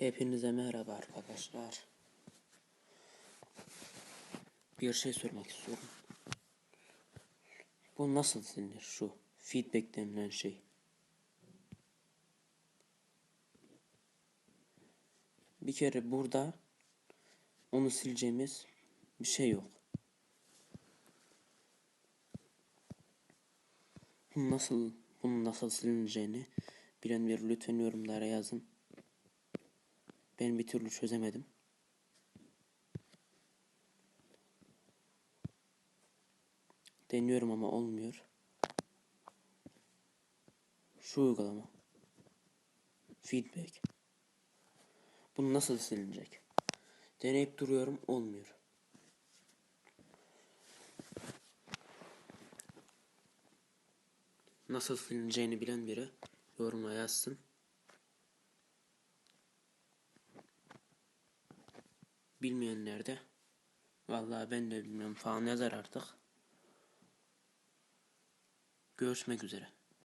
Hepinize merhaba arkadaşlar. Bir şey sormak istiyorum. Bu nasıl silinir şu feedback denilen şey? Bir kere burada onu sileceğimiz bir şey yok. Bunu nasıl bunun nasıl silineceğini bilen bir lütfen yorumlara yazın. Ben bir türlü çözemedim. Deniyorum ama olmuyor. Şu uygulama. Feedback. Bunu nasıl silinecek? Deneyip duruyorum olmuyor. Nasıl silineceğini bilen biri yoruma yazsın. Bilmeyenler de vallahi ben de bilmiyorum falan yazar artık. Görüşmek üzere.